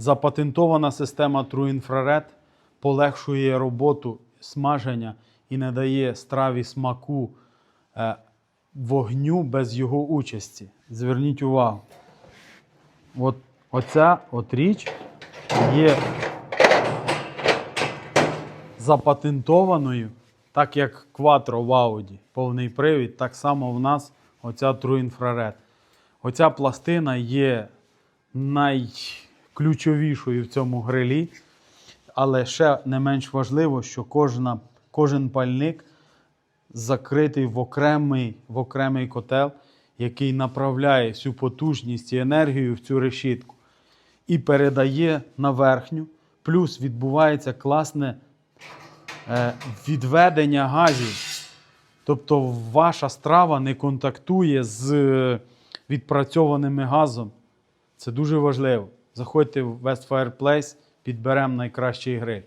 Запатентована система True Infrared полегшує роботу смаження і не дає страві смаку е, вогню без його участі. Зверніть увагу. От, оця от річ є запатентованою, так як Quattro в Audi, повний привід, так само в нас оця True Infrared. Оця пластина є найключовішою в цьому грилі, але ще не менш важливо, що кожна, кожен пальник закритий в окремий, в окремий котел, який направляє всю потужність і енергію в цю решітку і передає на верхню. Плюс відбувається класне е, відведення газів. Тобто ваша страва не контактує з відпрацьованими газом. Це дуже важливо. Заходьте в West Fireplace, підберемо найкращі гриль.